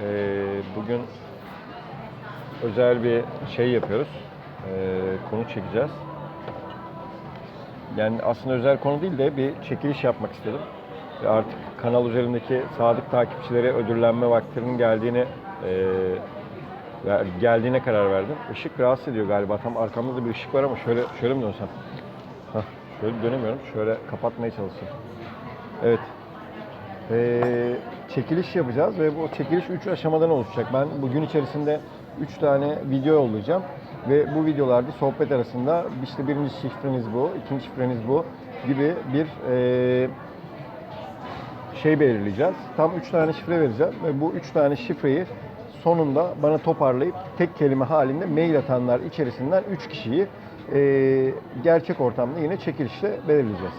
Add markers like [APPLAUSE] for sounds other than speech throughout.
Ee, bugün özel bir şey yapıyoruz. Ee, konu çekeceğiz. Yani aslında özel konu değil de bir çekiliş yapmak istedim. Ve artık kanal üzerindeki sadık takipçilere ödüllenme vaktinin geldiğini e, geldiğine karar verdim. Işık rahatsız ediyor galiba. Tam arkamda da bir ışık var ama şöyle şöyle mi dönsem? Hah, şöyle dönemiyorum. Şöyle kapatmaya çalışayım. Evet. Ee, çekiliş yapacağız ve bu çekiliş 3 aşamadan oluşacak. Ben bugün içerisinde 3 tane video yollayacağım ve bu videolarda sohbet arasında işte birinci şifreniz bu, ikinci şifreniz bu gibi bir ee, şey belirleyeceğiz. Tam 3 tane şifre vereceğim ve bu 3 tane şifreyi sonunda bana toparlayıp tek kelime halinde mail atanlar içerisinden 3 kişiyi ee, gerçek ortamda yine çekilişle belirleyeceğiz.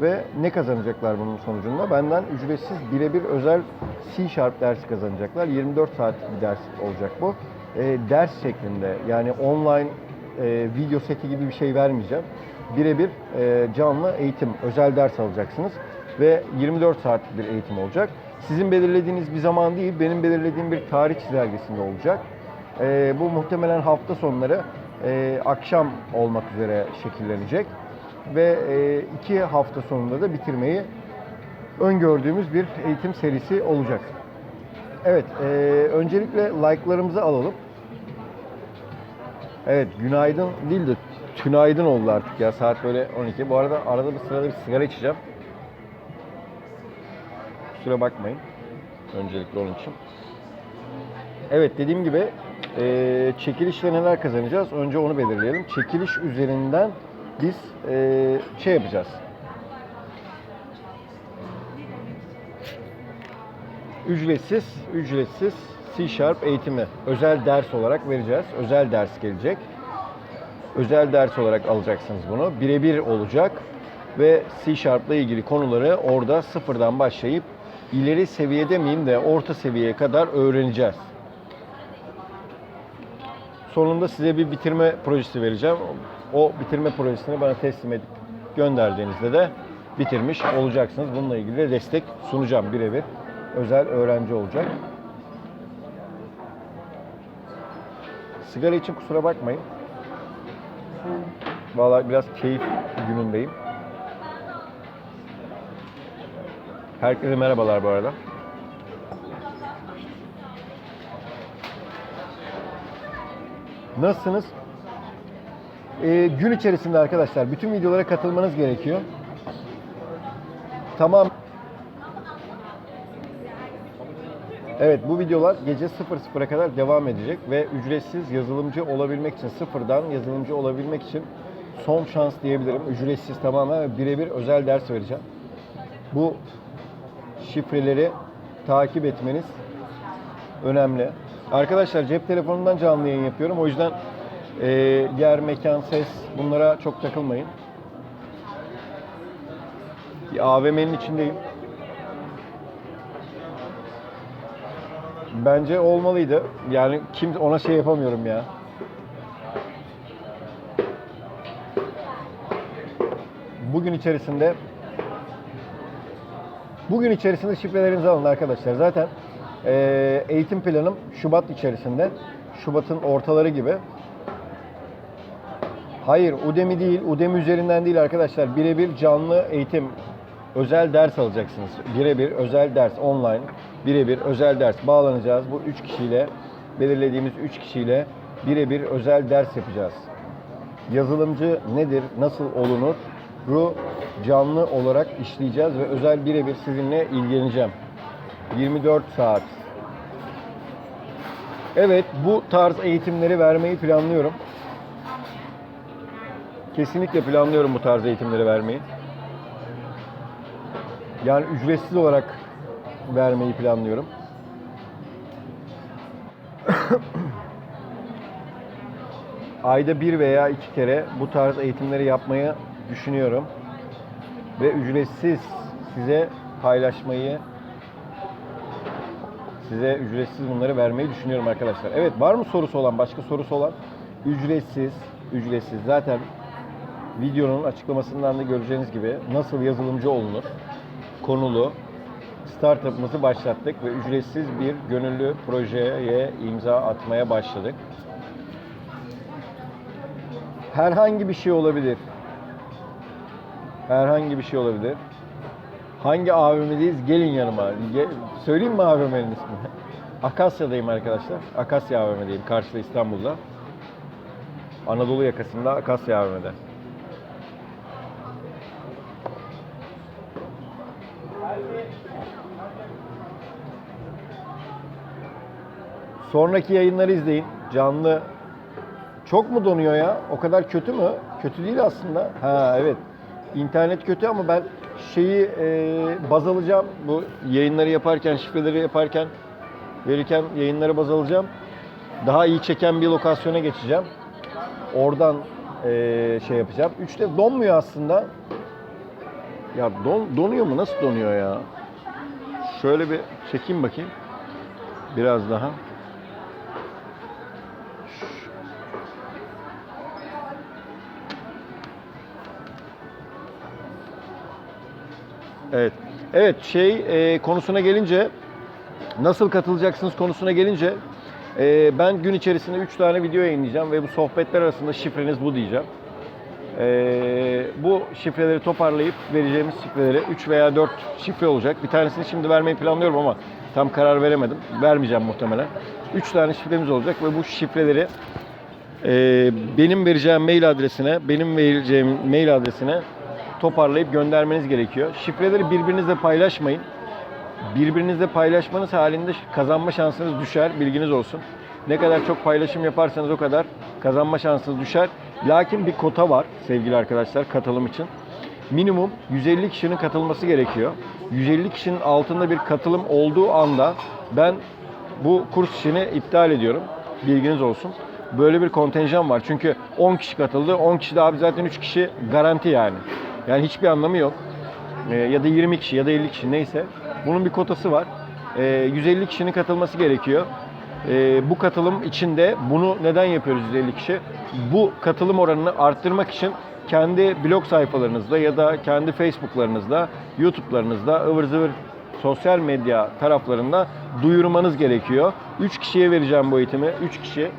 Ve ne kazanacaklar bunun sonucunda? Benden ücretsiz birebir özel C Sharp dersi kazanacaklar. 24 saatlik bir ders olacak bu. Ee, ders şeklinde yani online e, video seti gibi bir şey vermeyeceğim. Birebir e, canlı eğitim, özel ders alacaksınız. Ve 24 saatlik bir eğitim olacak. Sizin belirlediğiniz bir zaman değil, benim belirlediğim bir tarih çizelgesinde olacak. Ee, bu muhtemelen hafta sonları e, akşam olmak üzere şekillenecek ve e, iki hafta sonunda da bitirmeyi öngördüğümüz bir eğitim serisi olacak. Evet, e, öncelikle like'larımızı alalım. Evet, günaydın değil de tünaydın oldu artık ya. Saat böyle 12. Bu arada arada bir sırada bir sigara içeceğim. Kusura bakmayın. Öncelikle onun için. Evet dediğim gibi e, çekilişle neler kazanacağız? Önce onu belirleyelim. Çekiliş üzerinden biz e, şey yapacağız. Ücretsiz, ücretsiz C Sharp eğitimi özel ders olarak vereceğiz. Özel ders gelecek. Özel ders olarak alacaksınız bunu. Birebir olacak ve C Sharp'la ilgili konuları orada sıfırdan başlayıp ileri seviyede miyim de orta seviyeye kadar öğreneceğiz. Sonunda size bir bitirme projesi vereceğim. O bitirme projesini bana teslim edip gönderdiğinizde de bitirmiş olacaksınız. Bununla ilgili de destek sunacağım birebir. Özel öğrenci olacak. Sigara için kusura bakmayın. Vallahi biraz keyif günündeyim. Herkese merhabalar bu arada. Nasılsınız? Ee, gün içerisinde arkadaşlar bütün videolara katılmanız gerekiyor. Tamam. Evet bu videolar gece 00'a kadar devam edecek ve ücretsiz yazılımcı olabilmek için sıfırdan yazılımcı olabilmek için son şans diyebilirim. Ücretsiz tamamen birebir özel ders vereceğim. Bu şifreleri takip etmeniz önemli. Arkadaşlar cep telefonundan canlı yayın yapıyorum. O yüzden e, yer, mekan, ses bunlara çok takılmayın. Bir AVM'nin içindeyim. Bence olmalıydı. Yani kim ona şey yapamıyorum ya. Bugün içerisinde Bugün içerisinde şifrelerinizi alın arkadaşlar. Zaten e, eğitim planım Şubat içerisinde. Şubat'ın ortaları gibi. Hayır, Udemy değil, Udemy üzerinden değil arkadaşlar. Birebir canlı eğitim, özel ders alacaksınız. Birebir özel ders, online, birebir özel ders bağlanacağız. Bu üç kişiyle, belirlediğimiz üç kişiyle birebir özel ders yapacağız. Yazılımcı nedir, nasıl olunur? Ru canlı olarak işleyeceğiz ve özel birebir sizinle ilgileneceğim. 24 saat. Evet, bu tarz eğitimleri vermeyi planlıyorum. Kesinlikle planlıyorum bu tarz eğitimleri vermeyi. Yani ücretsiz olarak vermeyi planlıyorum. [COUGHS] Ayda bir veya iki kere bu tarz eğitimleri yapmayı düşünüyorum. Ve ücretsiz size paylaşmayı, size ücretsiz bunları vermeyi düşünüyorum arkadaşlar. Evet var mı sorusu olan, başka sorusu olan? Ücretsiz, ücretsiz. Zaten videonun açıklamasından da göreceğiniz gibi nasıl yazılımcı olunur konulu startup'ımızı başlattık ve ücretsiz bir gönüllü projeye imza atmaya başladık. Herhangi bir şey olabilir. Herhangi bir şey olabilir. Hangi AVM'deyiz? Gelin yanıma. Ge- Söyleyeyim mi AVM'nin ismini? [LAUGHS] Akasya'dayım arkadaşlar. Akasya AVM'deyim. Karşıda İstanbul'da. Anadolu yakasında Akasya AVM'de. Sonraki yayınları izleyin. Canlı çok mu donuyor ya? O kadar kötü mü? Kötü değil aslında. Ha evet. İnternet kötü ama ben şeyi e, baz alacağım. Bu yayınları yaparken, şifreleri yaparken, verirken yayınları baz alacağım. Daha iyi çeken bir lokasyona geçeceğim. Oradan e, şey yapacağım. Üçte donmuyor aslında. Ya don, donuyor mu? Nasıl donuyor ya? Şöyle bir çekeyim bakayım. Biraz daha. Evet. Evet şey e, konusuna gelince nasıl katılacaksınız konusuna gelince e, ben gün içerisinde 3 tane video yayınlayacağım ve bu sohbetler arasında şifreniz bu diyeceğim. E, bu şifreleri toparlayıp vereceğimiz şifreleri 3 veya 4 şifre olacak. Bir tanesini şimdi vermeyi planlıyorum ama tam karar veremedim. Vermeyeceğim muhtemelen. 3 tane şifremiz olacak ve bu şifreleri e, benim vereceğim mail adresine, benim vereceğim mail adresine toparlayıp göndermeniz gerekiyor. Şifreleri birbirinizle paylaşmayın. Birbirinizle paylaşmanız halinde kazanma şansınız düşer. Bilginiz olsun. Ne kadar çok paylaşım yaparsanız o kadar kazanma şansınız düşer. Lakin bir kota var sevgili arkadaşlar katılım için. Minimum 150 kişinin katılması gerekiyor. 150 kişinin altında bir katılım olduğu anda ben bu kurs işini iptal ediyorum. Bilginiz olsun. Böyle bir kontenjan var. Çünkü 10 kişi katıldı. 10 kişi de abi zaten 3 kişi garanti yani. Yani hiçbir anlamı yok. Ee, ya da 20 kişi ya da 50 kişi neyse. Bunun bir kotası var. Ee, 150 kişinin katılması gerekiyor. Ee, bu katılım içinde bunu neden yapıyoruz 150 kişi? Bu katılım oranını arttırmak için kendi blog sayfalarınızda ya da kendi Facebook'larınızda, YouTube'larınızda ıvır zıvır sosyal medya taraflarında duyurmanız gerekiyor. 3 kişiye vereceğim bu eğitimi. 3 kişi.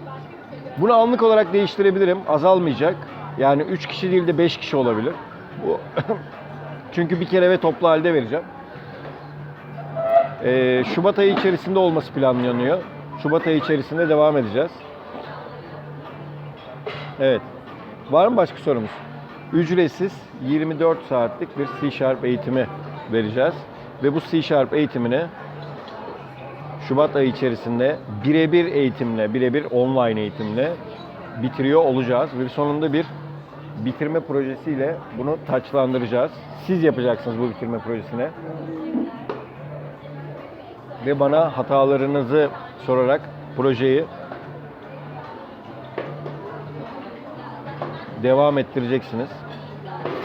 Bunu anlık olarak değiştirebilirim. Azalmayacak. Yani 3 kişi değil de 5 kişi olabilir. [COUGHS] Çünkü bir kere ve toplu halde vereceğim. Ee, Şubat ayı içerisinde olması planlanıyor. Şubat ayı içerisinde devam edeceğiz. Evet. Var mı başka sorumuz? Ücretsiz 24 saatlik bir C Sharp eğitimi vereceğiz. Ve bu C Sharp eğitimini Şubat ayı içerisinde birebir eğitimle, birebir online eğitimle bitiriyor olacağız. Ve sonunda bir bitirme projesiyle bunu taçlandıracağız. Siz yapacaksınız bu bitirme projesine. Ve bana hatalarınızı sorarak projeyi devam ettireceksiniz.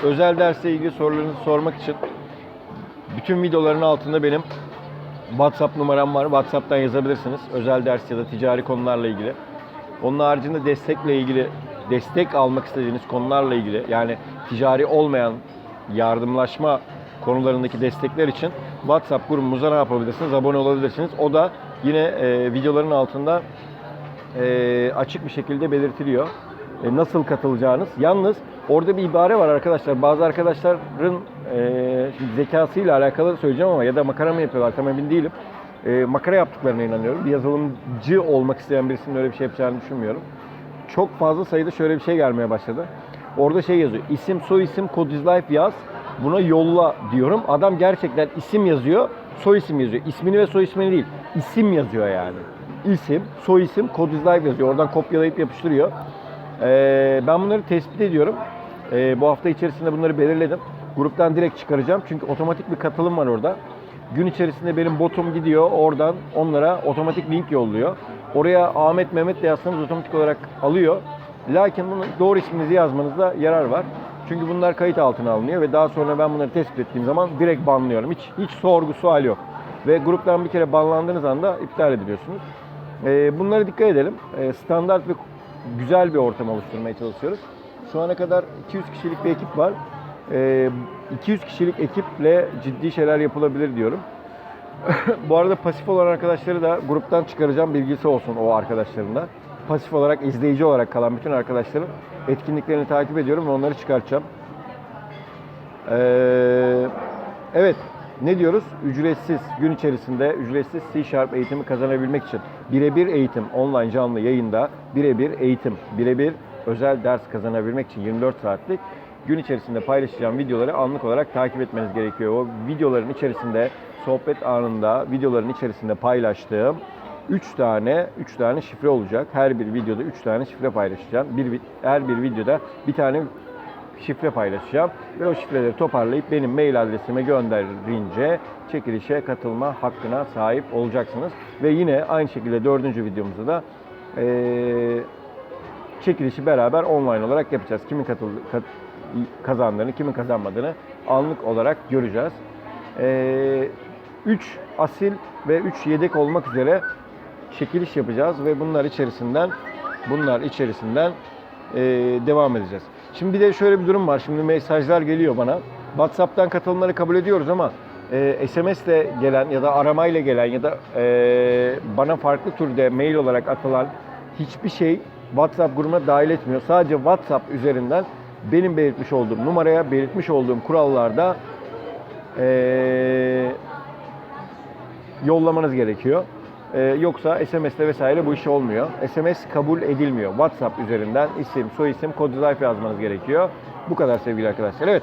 Özel dersle ilgili sorularınızı sormak için bütün videoların altında benim WhatsApp numaram var. WhatsApp'tan yazabilirsiniz. Özel ders ya da ticari konularla ilgili. Onun haricinde destekle ilgili, destek almak istediğiniz konularla ilgili yani ticari olmayan yardımlaşma konularındaki destekler için WhatsApp grubumuza ne yapabilirsiniz? Abone olabilirsiniz. O da yine e, videoların altında e, açık bir şekilde belirtiliyor. E, nasıl katılacağınız. Yalnız orada bir ibare var arkadaşlar. Bazı arkadaşların e, zekasıyla alakalı söyleyeceğim ama ya da makara mı yapıyorlar tam emin değilim. E, makara yaptıklarına inanıyorum. Bir yazılımcı olmak isteyen birisinin öyle bir şey yapacağını düşünmüyorum. Çok fazla sayıda şöyle bir şey gelmeye başladı. Orada şey yazıyor. İsim, soy isim, Code is Life yaz. Buna yolla diyorum. Adam gerçekten isim yazıyor, soy isim yazıyor. İsmini ve soy ismini değil, isim yazıyor yani. İsim, soy isim, is Life yazıyor. Oradan kopyalayıp yapıştırıyor. Ee, ben bunları tespit ediyorum. Ee, bu hafta içerisinde bunları belirledim. Gruptan direkt çıkaracağım. Çünkü otomatik bir katılım var orada. Gün içerisinde benim botum gidiyor. Oradan onlara otomatik link yolluyor. Oraya Ahmet Mehmet de yazsanız otomatik olarak alıyor. Lakin bunu doğru isminizi yazmanızda yarar var. Çünkü bunlar kayıt altına alınıyor ve daha sonra ben bunları tespit ettiğim zaman direkt banlıyorum. Hiç hiç sorgu sual yok. Ve gruptan bir kere banlandığınız anda iptal ediliyorsunuz. Ee, bunlara dikkat edelim. Ee, standart ve güzel bir ortam oluşturmaya çalışıyoruz. Şu ana kadar 200 kişilik bir ekip var. Ee, 200 kişilik ekiple ciddi şeyler yapılabilir diyorum. Bu arada pasif olan arkadaşları da gruptan çıkaracağım bilgisi olsun o arkadaşların da. Pasif olarak, izleyici olarak kalan bütün arkadaşların etkinliklerini takip ediyorum ve onları çıkartacağım. Ee, evet, ne diyoruz? Ücretsiz, gün içerisinde ücretsiz C Sharp eğitimi kazanabilmek için birebir eğitim, online canlı yayında birebir eğitim, birebir özel ders kazanabilmek için 24 saatlik gün içerisinde paylaşacağım videoları anlık olarak takip etmeniz gerekiyor. O videoların içerisinde, sohbet anında, videoların içerisinde paylaştığım 3 tane 3 tane şifre olacak. Her bir videoda 3 tane şifre paylaşacağım. Bir her bir videoda bir tane şifre paylaşacağım ve o şifreleri toparlayıp benim mail adresime gönderince çekilişe katılma hakkına sahip olacaksınız. Ve yine aynı şekilde dördüncü videomuzda da eee, çekilişi beraber online olarak yapacağız. Kimin katıl, kat- kazandığını, kimin kazanmadığını anlık olarak göreceğiz. 3 asil ve 3 yedek olmak üzere çekiliş yapacağız ve bunlar içerisinden bunlar içerisinden eee, devam edeceğiz. Şimdi bir de şöyle bir durum var. Şimdi mesajlar geliyor bana. WhatsApp'tan katılımları kabul ediyoruz ama e, SMS'le gelen ya da aramayla gelen ya da e, bana farklı türde mail olarak atılan hiçbir şey WhatsApp grubuna dahil etmiyor. Sadece WhatsApp üzerinden benim belirtmiş olduğum numaraya, belirtmiş olduğum kurallarda e, yollamanız gerekiyor. Ee, yoksa SMS'le vesaire bu iş olmuyor. SMS kabul edilmiyor. WhatsApp üzerinden isim, soyisim, kod zarf yazmanız gerekiyor. Bu kadar sevgili arkadaşlar. Evet.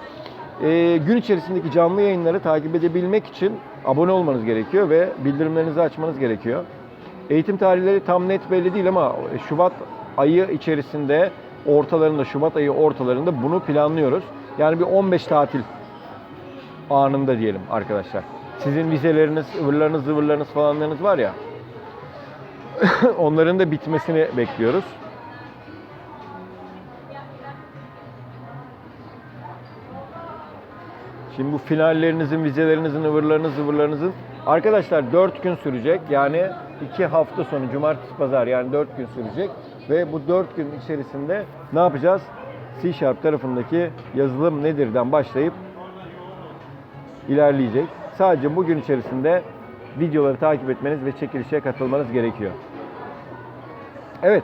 Ee, gün içerisindeki canlı yayınları takip edebilmek için abone olmanız gerekiyor ve bildirimlerinizi açmanız gerekiyor. Eğitim tarihleri tam net belli değil ama Şubat ayı içerisinde ortalarında, Şubat ayı ortalarında bunu planlıyoruz. Yani bir 15 tatil anında diyelim arkadaşlar. Sizin vizeleriniz, ıvırlarınız, zıvırlarınız falanlarınız var ya. [LAUGHS] onların da bitmesini bekliyoruz. Şimdi bu finallerinizin, vizelerinizin, ıvırlarınız, zıvırlarınızın arkadaşlar 4 gün sürecek. Yani 2 hafta sonu, cumartesi, pazar yani 4 gün sürecek. Ve bu 4 gün içerisinde ne yapacağız? C Sharp tarafındaki yazılım nedirden başlayıp ilerleyecek. Sadece bugün içerisinde videoları takip etmeniz ve çekilişe katılmanız gerekiyor. Evet.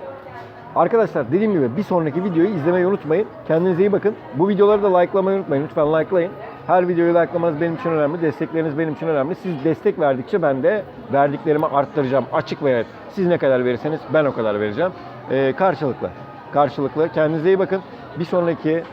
Arkadaşlar dediğim gibi bir sonraki videoyu izlemeyi unutmayın. Kendinize iyi bakın. Bu videoları da likelamayı unutmayın. Lütfen likelayın. Her videoyu likelamanız benim için önemli. Destekleriniz benim için önemli. Siz destek verdikçe ben de verdiklerimi arttıracağım. Açık ve net. Siz ne kadar verirseniz ben o kadar vereceğim. Ee, karşılıklı. Karşılıklı. Kendinize iyi bakın. Bir sonraki